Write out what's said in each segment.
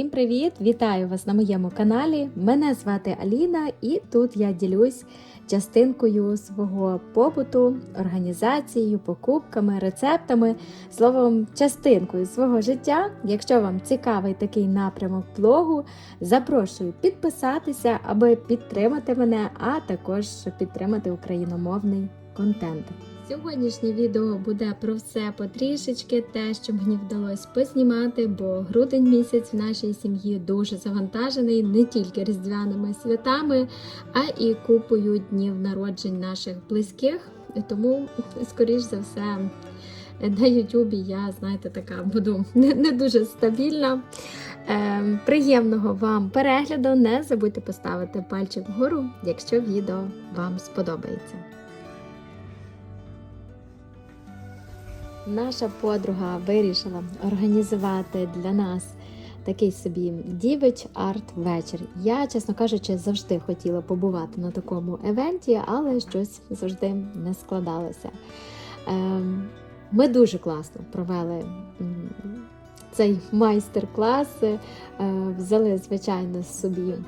Всім привіт! Вітаю вас на моєму каналі. Мене звати Аліна, і тут я ділюсь частинкою свого побуту, організацією, покупками, рецептами, словом, частинкою свого життя. Якщо вам цікавий такий напрямок блогу, запрошую підписатися, аби підтримати мене, а також підтримати україномовний контент. Сьогоднішнє відео буде про все потрішечки, те, що мені вдалося познімати, бо грудень місяць в нашій сім'ї дуже завантажений не тільки різдвяними святами, а і купою днів народжень наших близьких. Тому, скоріш за все, на Ютубі я, знаєте, така буду не, дуже стабільна. Е, приємного вам перегляду! Не забудьте поставити пальчик вгору, якщо відео вам сподобається. Наша подруга вирішила організувати для нас такий собі дівич арт-вечір. Я, чесно кажучи, завжди хотіла побувати на такому евенті, але щось завжди не складалося. Ем, Ми дуже класно провели цей майстер-клас, е, взяли, звичайно, собі е,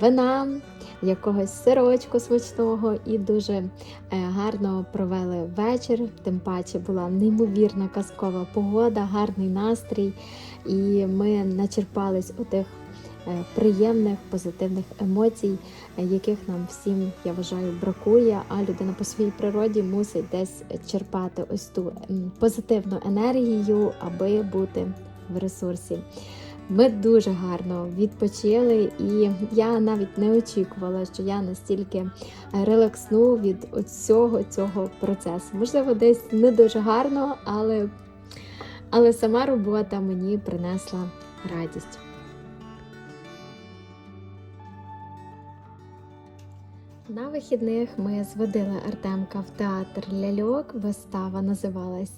вина, якогось сирочку смачного і дуже е, гарно провели вечір. Тим паче була неймовірна казкова погода, гарний настрій, і ми начерпались у тих приємних позитивних емоцій, яких нам всім, я вважаю, бракує. А людина по своїй природі мусить десь черпати ось ту позитивну енергію, аби бути в ресурсі. Ми дуже гарно відпочили, і я навіть не очікувала, що я настільки релаксну від цього цього процесу. Можливо, десь не дуже гарно, але, але сама робота мені принесла радість. На вихідних ми зводили Артемка в театр ляльок. Вистава називалась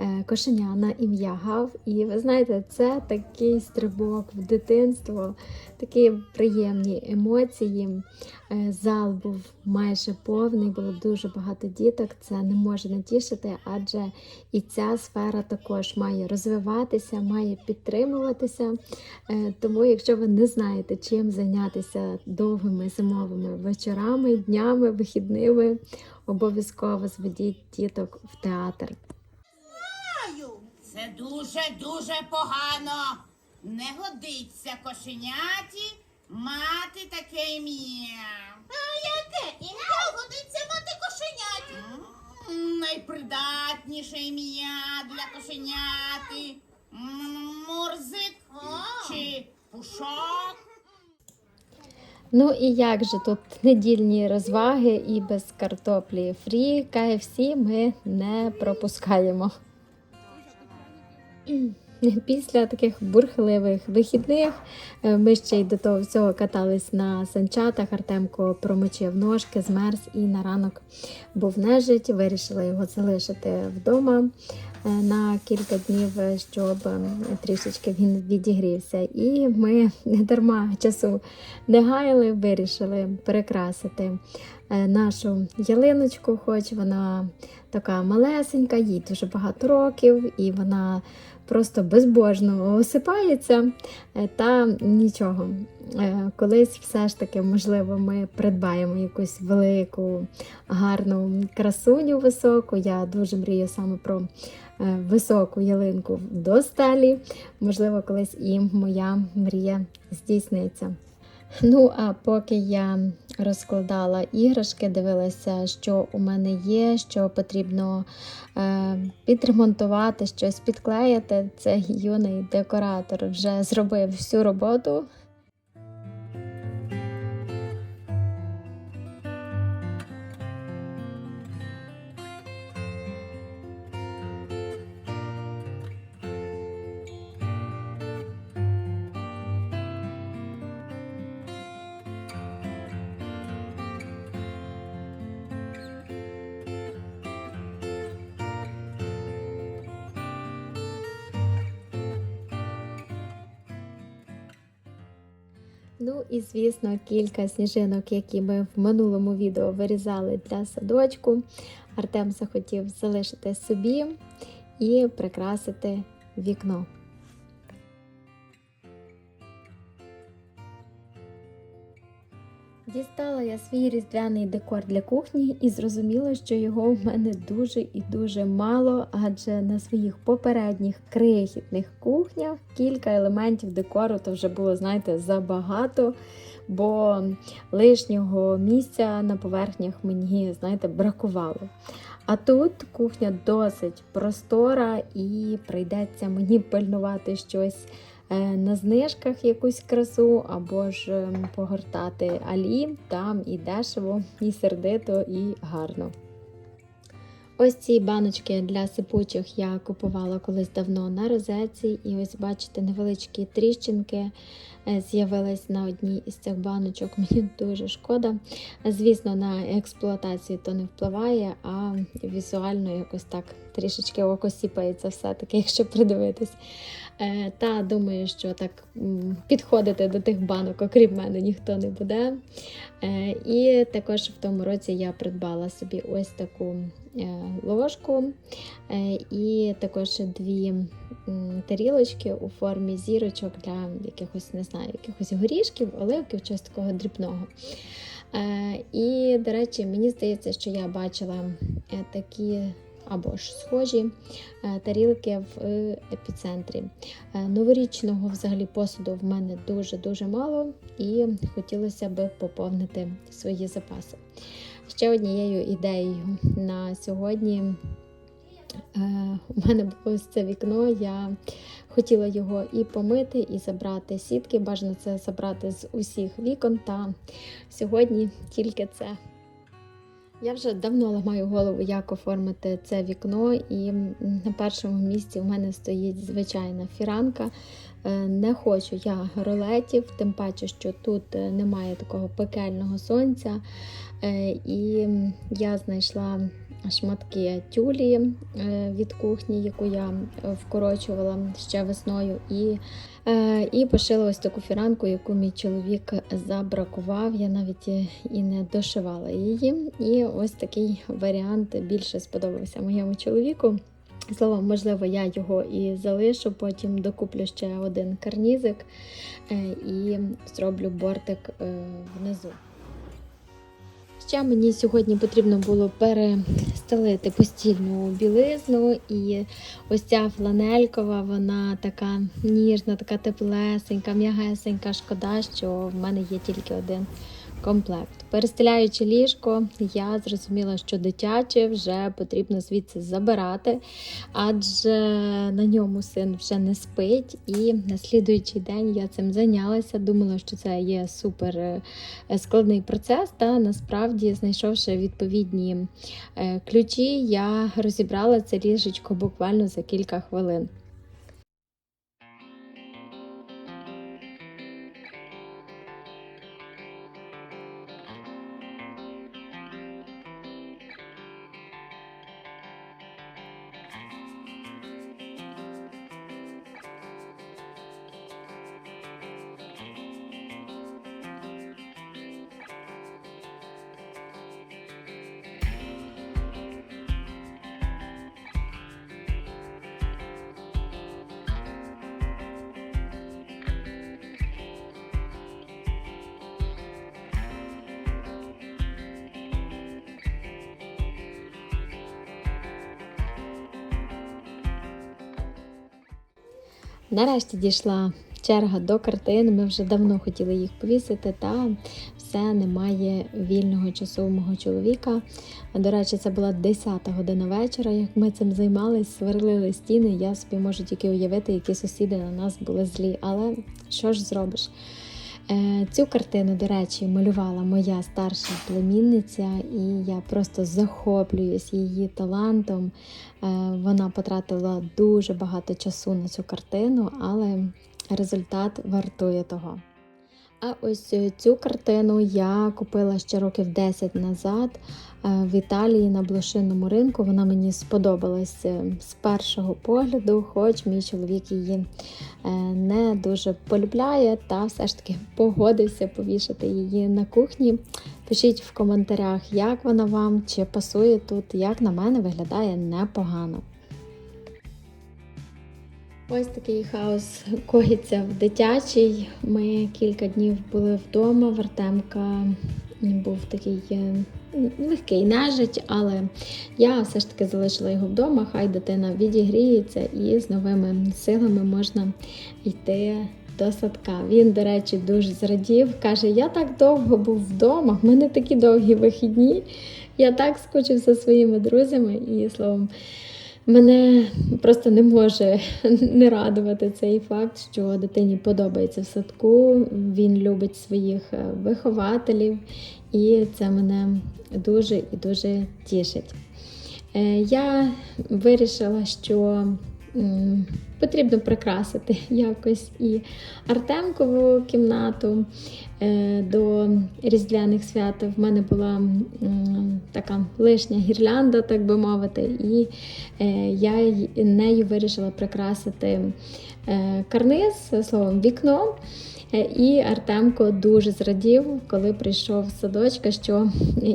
е, Кошеня на ім'я Гав. І ви знаєте, це такий стрибок в дитинство, такі приємні емоції. Е, Зал був майже повний, було дуже багато діток. Це не може не тішити, адже і ця сфера також має розвиватися, має підтримуватися. Е, Тому, якщо ви не знаєте, чим зайнятися довгими зимовими вечорами, днями, вихідними, обов'язково зведіть діток в театр. Знаю, Це дуже-дуже погано. Не годиться кошеняті мати таке ім'я. А яке ім'я годиться мати кошеняті? Найпридатніше ім'я для кошеняти. Мурзик чи пушок. Ну і як же тут недільні розваги і без картоплі фрі, KFC ми не пропускаємо. Після таких бурхливих вихідних е, ми ще й до того всього катались на санчатах. Артемко промочив ножки, змерз і на ранок був нежить. Вирішила його залишити вдома на кілька днів, е, щоб е, трішечки він відігрівся. І ми дарма часу не гаяли, вирішили перекрасити е, нашу ялиночку, хоч вона така малесенька, їй дуже багато років, і вона просто безбожно осипається. Е, Та нічого. Е, Колись все ж таки, можливо, ми придбаємо якусь велику, гарну красуню високу. Я дуже мрію саме про е, високу ялинку до стелі. Можливо, колись і моя мрія здійсниться. Ну, а поки я розкладала іграшки, дивилася, що у мене є, що потрібно е, підремонтувати, щось підклеїти. Це юний декоратор вже зробив всю роботу. Ну і звісно, кілька сніжинок, які ми в минулому відео вирізали для садочку. Артем захотів залишити собі і прикрасити вікно. Дістала я свій різдвяний декор для кухні і зрозуміла, що його в мене дуже і дуже мало, адже на своїх попередніх крихітних кухнях кілька елементів декору то вже було, знаєте, забагато, бо лишнього місця на поверхнях мені, знаєте, бракувало. А тут кухня досить простора і прийдеться мені пильнувати щось на знижках якусь красу, або ж е, погортати алі, там і дешево, і сердито, і гарно. Ось ці баночки для сипучих я купувала колись давно на розетці, і ось бачите, невеличкі тріщинки е, з'явились на одній із цих баночок. Мені дуже шкода. Звісно, на експлуатацію то не впливає, а візуально якось так трішечки око сіпається все-таки, якщо придивитись. Е, Та думаю, що так підходити до тих банок, окрім мене, ніхто не буде. Е, І також в тому році я придбала собі ось таку е, ложку і також дві тарілочки у формі зірочок для якихось, не знаю, якихось горішків, оливків, чогось такого дрібного. І, до речі, мені здається, що я бачила такі або ж схожі е, тарілки в епіцентрі. Е, Новорічного взагалі посуду в мене дуже-дуже мало, і хотілося б поповнити свої запаси. Ще однією ідеєю на сьогодні е, у мене було ось це вікно. Я хотіла його і помити, і забрати сітки. Бажано це забрати з усіх вікон. Та сьогодні тільки це. Я вже давно ламаю голову, як оформити це вікно, і на першому місці в мене стоїть звичайна фіранка. Е, Не хочу я ролетів, тим паче, що тут е, немає такого пекельного сонця. Е, І я знайшла шматки тюлі е, від кухні, яку я е, вкорочувала ще весною. І Е, І пошила ось таку фіранку, яку мій чоловік забракував. Я навіть і- не дошивала її. І ось такий варіант більше сподобався моєму чоловіку. Словом, можливо, я його і залишу, потім докуплю ще один карнізик і зроблю бортик внизу. Ще мені сьогодні потрібно було перестелити постільну білизну, і ось ця фланелькова, вона така ніжна, така теплесенька, м'ягесенька. Шкода, що в мене є тільки один комплект. Перестеляючи ліжко, я зрозуміла, що дитяче вже потрібно звідси забирати, адже на ньому син вже не спить. І на слідуючий день я цим зайнялася. Думала, що це є супер е, складний процес. Та насправді, знайшовши відповідні е, ключі, я розібрала це ліжечко буквально за кілька хвилин. Нарешті дійшла черга до картин. Ми вже давно хотіли їх повісити, та все немає вільного часу у мого чоловіка. До речі, це була 10 година вечора. Як ми цим займались, сверлили стіни. Я собі можу тільки уявити, які сусіди на нас були злі. Але що ж зробиш? Е, Цю картину, до речі, малювала моя старша племінниця, і я просто захоплююсь її талантом. Е, Вона потратила дуже багато часу на цю картину, але результат вартує того. А ось е, цю картину я купила ще років 10 назад в Італії на блошиному ринку. Вона мені сподобалась е, з першого погляду, хоч мій чоловік її е, не дуже полюбляє, та все ж таки погодився повішати її на кухні. Пишіть в коментарях, як вона вам, чи пасує тут, як на мене виглядає непогано. Ось такий хаос коїться в дитячій. Ми кілька днів були вдома. Вартемка був такий е, легкий нежить, але я все ж таки залишила його вдома. Хай дитина відігріється і з новими силами можна йти до садка. Він, до речі, дуже зрадів. Каже: Я так довго був вдома, в мене такі довгі вихідні. Я так скучив за своїми друзями і словом. Мене просто не може не радувати цей факт, що дитині подобається в садку. Він любить своїх е, вихователів, і це мене дуже і дуже тішить. Е, Я вирішила, що потрібно прикрасити якось і Артемкову кімнату е, до Різдвяних свят. В мене була така лишня гірлянда, так би мовити, і е, я нею вирішила прикрасити е, карниз, словом, вікно. Е, І Артемко дуже зрадів, коли прийшов садочка, що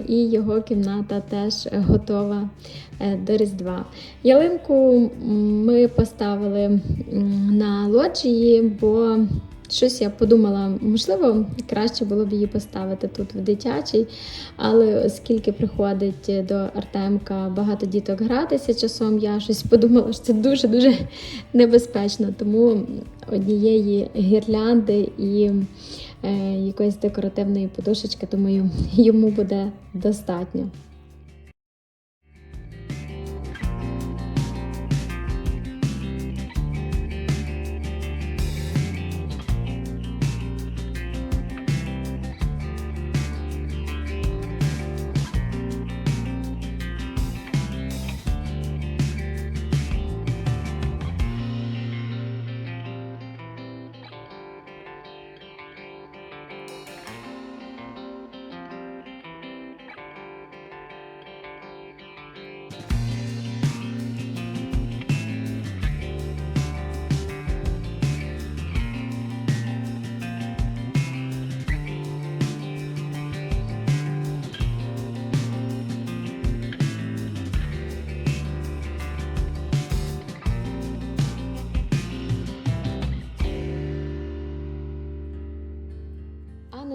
і його кімната теж готова е, до Різдва. Ялинку ми поставили на лоджії, бо щось я подумала, можливо, краще було б її поставити тут в дитячій, але оскільки приходить до Артемка багато діток гратися часом, я щось подумала, що це дуже-дуже небезпечно. Тому однієї гірлянди і е, якоїсь декоративної подушечки, думаю, йому буде достатньо.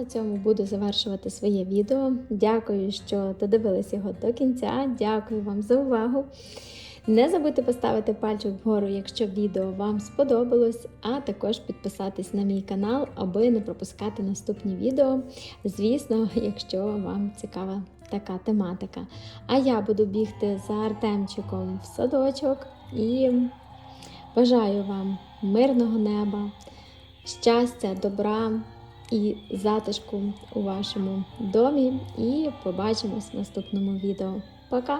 Цьому буду завершувати своє відео. Дякую, що додивились його до кінця. Дякую вам за увагу. Не забудьте поставити пальчик вгору, якщо відео вам сподобалось, а також підписатись на мій канал, аби не пропускати наступні відео. Звісно, якщо вам цікава така тематика. А я буду бігти за Артемчиком в садочок і бажаю вам мирного неба, щастя, добра і затишку у вашому домі. І побачимось в наступному відео. Пока!